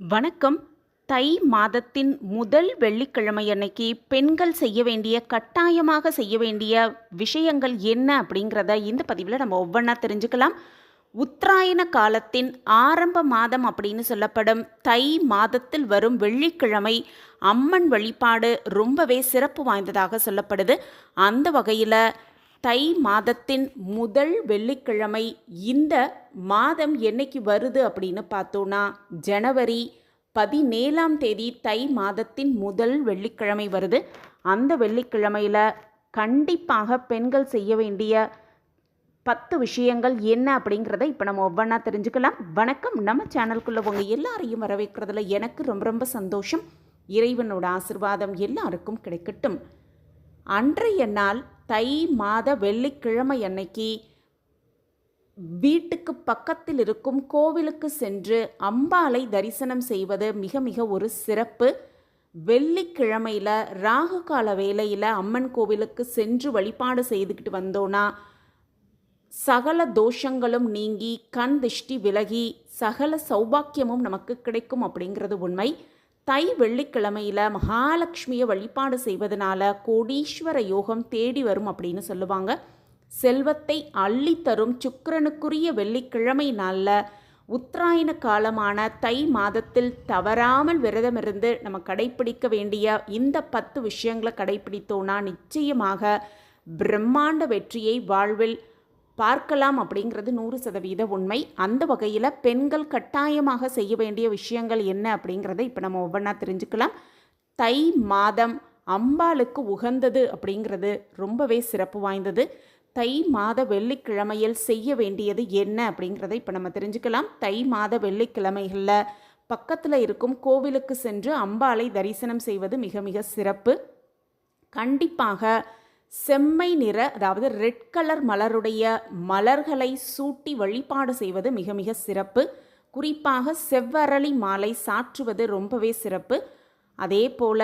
வணக்கம். தை மாதத்தின் முதல் வெள்ளிக்கிழமை அன்னைக்கு பெண்கள் செய்ய வேண்டிய கட்டாயமாக செய்ய வேண்டிய விஷயங்கள் என்ன அப்படிங்கிறத இந்த பதிவில் நம்ம ஒவ்வொன்றா தெரிஞ்சுக்கலாம். உத்தராயண காலத்தின் ஆரம்ப மாதம் அப்படின்னு சொல்லப்படும் தை மாதத்தில் வரும் வெள்ளிக்கிழமை அம்மன் வழிபாடு ரொம்பவே சிறப்பு வாய்ந்ததாக சொல்லப்படுது. அந்த வகையில் தை மாதத்தின் முதல் வெள்ளிக்கிழமை இந்த மாதம் என்னைக்கு வருது அப்படின்னு பார்த்தோன்னா ஜனவரி பதினேழாம் தேதி தை மாதத்தின் முதல் வெள்ளிக்கிழமை வருது. அந்த வெள்ளிக்கிழமையில் கண்டிப்பாக பெண்கள் செய்ய வேண்டிய பத்து விஷயங்கள் என்ன அப்படிங்கிறத இப்போ நம்ம ஒவ்வொன்றா தெரிஞ்சுக்கலாம். வணக்கம். நம்ம சேனலுக்குள்ளே உங்கள் எல்லாரையும் வரவேற்கிறதுல எனக்கு ரொம்ப ரொம்ப சந்தோஷம். இறைவனோட ஆசிர்வாதம் எல்லாருக்கும் கிடைக்கட்டும். அன்றைய நாள் தை மாத வெள்ளிக்கிழமை அன்னைக்கு வீட்டுக்கு பக்கத்தில் இருக்கும் கோவிலுக்கு சென்று அம்பாளை தரிசனம் செய்வது மிக மிக ஒரு சிறப்பு. வெள்ளிக்கிழமையில் ராகு கால வேளையில் அம்மன் கோவிலுக்கு சென்று வழிபாடு செய்துக்கிட்டு வந்தோன்னா சகல தோஷங்களும் நீங்கி கண் திஷ்டி விலகி சகல சௌபாக்கியமும் நமக்கு கிடைக்கும் அப்படிங்கிறது உண்மை. தை வெள்ளிக்கிழமையில் மகாலட்சுமியை வழிபாடு செய்வதனால கோடீஸ்வர யோகம் தேடி வரும் அப்படின்னு சொல்லுவாங்க. செல்வத்தை அள்ளித்தரும் சுக்கிரனுக்குரிய வெள்ளிக்கிழமை நாளில் உத்தராயண காலமான தை மாதத்தில் தவறாமல் விரதமிருந்து நம்ம கடைப்பிடிக்க வேண்டிய இந்த பத்து விஷயங்களை கடைப்பிடித்தோன்னா நிச்சயமாக பிரம்மாண்ட வெற்றியை வாழ்வில் பார்க்கலாம் அப்படிங்கிறது நூறு சதவீத உண்மை. அந்த வகையில் பெண்கள் கட்டாயமாக செய்ய வேண்டிய விஷயங்கள் என்ன அப்படிங்கிறத இப்போ நம்ம ஒவ்வொன்றா தெரிஞ்சுக்கலாம். தை மாதம் அம்பாளுக்கு உகந்தது அப்படிங்கிறது ரொம்பவே சிறப்பு வாய்ந்தது. தை மாத வெள்ளிக்கிழமையில் செய்ய வேண்டியது என்ன அப்படிங்கிறத இப்போ நம்ம தெரிஞ்சுக்கலாம். தை மாத வெள்ளிக்கிழமைகளில் பக்கத்தில் இருக்கும் கோவிலுக்கு சென்று அம்பாளை தரிசனம் செய்வது மிக மிக சிறப்பு. கண்டிப்பாக செம்மை நிற அதாவது ரெட் கலர் மலருடைய மலர்களை சூட்டி வழிபாடு செய்வது மிக மிக சிறப்பு. குறிப்பாக செவ்வரளி மாலை சாற்றுவது ரொம்பவே சிறப்பு. அதே போல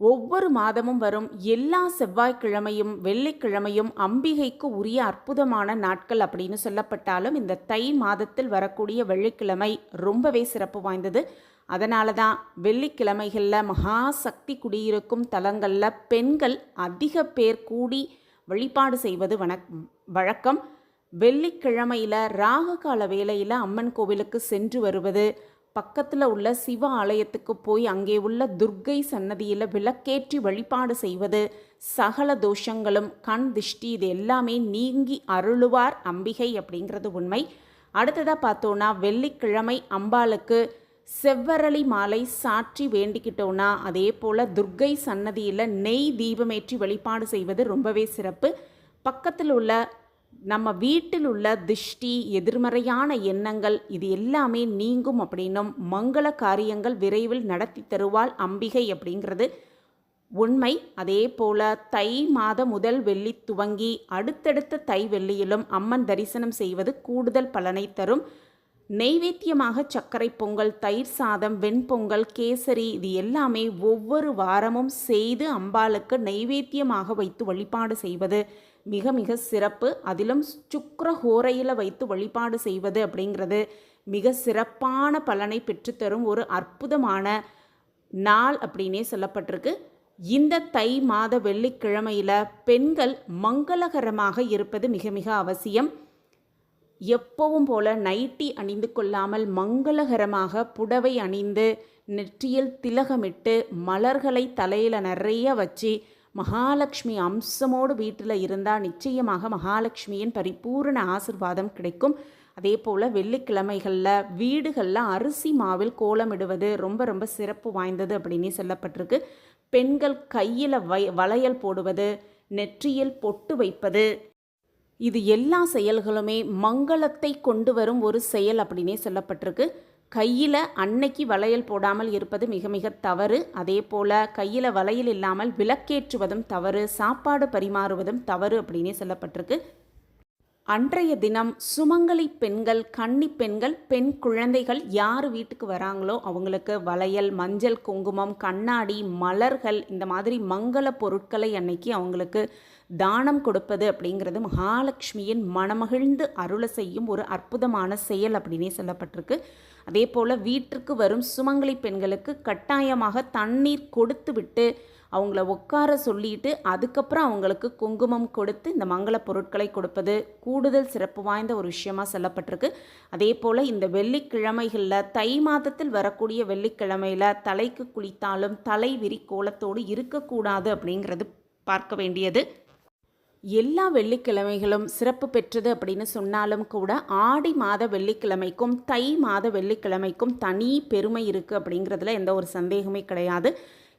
ஒவ்வொரு மாதமும் வரும் எல்லா செவ்வாய்க்கிழமையும் வெள்ளிக்கிழமையும் அம்பிகைக்கு உரிய அற்புதமான நாட்கள் அப்படின்னு சொல்லப்பட்டாலும் இந்த தை மாதத்தில் வரக்கூடிய வெள்ளிக்கிழமை ரொம்பவே சிறப்பு வாய்ந்தது. அதனால தான் வெள்ளிக்கிழமைகளில் மகாசக்தி குடியிருக்கும் தலங்களில் பெண்கள் அதிக பேர் கூடி வழிபாடு செய்வது வணக் வழக்கம். வெள்ளிக்கிழமையில் ராகு கால வேளையில் அம்மன் கோவிலுக்கு சென்று வருவது பக்கத்தில் உள்ள சிவ ஆலயத்துக்கு போய் அங்கே உள்ள துர்க்கை சன்னதியில் விளக்கேற்றி வழிபாடு செய்வது சகல தோஷங்களும் கண் திஷ்டி இது எல்லாமே நீங்கி அருளுவார் அம்பிகை அப்படிங்கிறது உண்மை. அடுத்ததாக பார்த்தோன்னா வெள்ளிக்கிழமை அம்பாளுக்கு செவ்வரளி மாலை சாற்றி வேண்டிக்கிட்டோன்னா அதே போல் துர்க்கை சன்னதியில் நெய் தீபமேற்றி வழிபாடு செய்வது ரொம்பவே சிறப்பு. பக்கத்தில் உள்ள நம்ம வீட்டில் உள்ள திஷ்டி எதிர்மறையான எண்ணங்கள் இது எல்லாமே நீங்கும் அப்படின்னும் மங்கள காரியங்கள் விரைவில் நடத்தி தருவாள் அம்பிகை அப்படிங்கிறது உண்மை. அதே போல தை மாத முதல் வெள்ளி துவங்கி அடுத்தடுத்த தை வெள்ளியிலும் அம்மன் தரிசனம் செய்வது கூடுதல் பலனை தரும். நெய்வேத்தியமாக சர்க்கரை பொங்கல் தயிர் சாதம் வெண்பொங்கல் கேசரி இது எல்லாமே ஒவ்வொரு வாரமும் செய்து அம்பாளுக்கு நெய்வேத்தியமாக வைத்து வழிபாடு செய்வது மிக மிக சிறப்பு. அதிலும் சுக்கர ஹோரையில் வைத்து வழிபாடு செய்வது அப்படிங்கிறது மிக சிறப்பான பலனை பெற்றுத்தரும் ஒரு அற்புதமான நாள் அப்படின்னே சொல்லப்பட்டிருக்கு. இந்த தை மாத வெள்ளிக்கிழமையில் பெண்கள் மங்களகரமாக இருப்பது மிக மிக அவசியம். எப்பவும் போல நைட்டி அணிந்து கொள்ளாமல் மங்களகரமாக புடவை அணிந்து நெற்றியில் திலகமிட்டு மலர்களை தலையில் நிறைய வச்சு மகாலட்சுமி அம்சமோடு வீட்டில் இருந்தால் நிச்சயமாக மகாலட்சுமியின் பரிபூரண ஆசிர்வாதம் கிடைக்கும். அதே போல் வெள்ளிக்கிழமைகளில் வீடுகளில் அரிசி மாவில் கோலமிடுவது ரொம்ப ரொம்ப சிறப்பு வாய்ந்தது அப்படின்னு சொல்லப்பட்டிருக்கு. பெண்கள் கையில் வை வளையல் போடுவது நெற்றியில் பொட்டு வைப்பது இது எல்லா செயல்களுமே மங்களத்தை கொண்டு வரும் ஒரு செயல் அப்படின்னே சொல்லப்பட்டிருக்கு. கையில் அன்னைக்கு வளையல் போடாமல் இருப்பது மிக மிக தவறு. அதே போல் கையில் வளையல் இல்லாமல் விளக்கேற்றுவதும் தவறு. சாப்பாடு பரிமாறுவதும் தவறு அப்படின்னே சொல்லப்பட்டிருக்கு. அன்றைய தினம் சுமங்கலி பெண்கள் கன்னி பெண்கள் பெண் குழந்தைகள் யார் வீட்டுக்கு வராங்களோ அவங்களுக்கு வளையல் மஞ்சள் குங்குமம் கண்ணாடி மலர்கள் இந்த மாதிரி மங்கள பொருட்களை அன்னைக்கு அவங்களுக்கு தானம் கொடுப்பது அப்படிங்கிறது மகாலட்சுமியின் மனமகிழ்ந்து அருளை செய்யும் ஒரு அற்புதமான செயல் அப்படின்னே சொல்லப்பட்டிருக்கு. அதே போல் வீட்டிற்கு வரும் சுமங்கலி பெண்களுக்கு கட்டாயமாக தண்ணீர் கொடுத்து விட்டு அவங்கள உட்கார சொல்லிட்டு அதுக்கப்புறம் அவங்களுக்கு குங்குமம் கொடுத்து இந்த மங்கள பொருட்களை கொடுப்பது கூடுதல் சிறப்பு வாய்ந்த ஒரு விஷயமாக சொல்லப்பட்டிருக்கு. அதே போல் இந்த வெள்ளிக்கிழமைகளில் தை மாதத்தில் வரக்கூடிய வெள்ளிக்கிழமையில் தலைக்கு குளித்தாலும் தலை விரி கோலத்தோடு இருக்கக்கூடாது அப்படிங்கிறது பார்க்க வேண்டியது. எல்லா வெள்ளிக்கிழமைகளும் சிறப்பு பெற்றது அப்படின்னு சொன்னாலும் கூட ஆடி மாத வெள்ளிக்கிழமைக்கும் தை மாத வெள்ளிக்கிழமைக்கும் தனி பெருமை இருக்குது அப்படிங்கிறதுல எந்த ஒரு சந்தேகமே கிடையாது.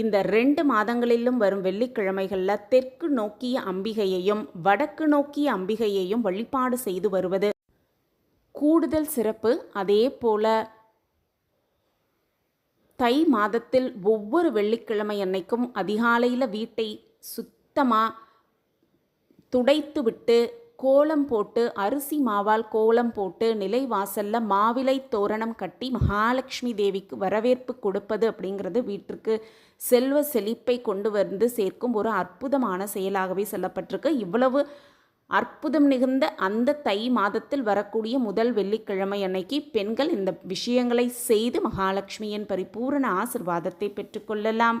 இந்த ரெண்டு மாதங்களிலும் வரும் வெள்ளிக்கிழமைகளில் தெற்கு நோக்கிய அம்பிகையையும் வடக்கு நோக்கிய அம்பிகையையும் வழிபாடு செய்து வருவது கூடுதல் சிறப்பு. அதே போல தை மாதத்தில் ஒவ்வொரு வெள்ளிக்கிழமை அன்னைக்கும் அதிகாலையில் வீட்டை சுத்தமாக துடைத்து விட்டு கோலம் போட்டு அரிசி மாவால் கோலம் போட்டு நிலைவாசல்ல மாவிலை தோரணம் கட்டி மகாலட்சுமி தேவிக்கு வரவேற்பு கொடுப்பது அப்படிங்கிறது வீட்டிற்கு செல்வ செழிப்பை கொண்டு வந்து சேர்க்கும் ஒரு அற்புதமான செயலாகவே சொல்லப்பட்டிருக்கு. இவ்வளவு அற்புதம் மிகுந்த அந்த தை மாதத்தில் வரக்கூடிய முதல் வெள்ளிக்கிழமை அன்னைக்கு பெண்கள் இந்த விஷயங்களை செய்து மகாலட்சுமியின் பரிபூரண ஆசிர்வாதத்தை பெற்றுக்கொள்ளலாம்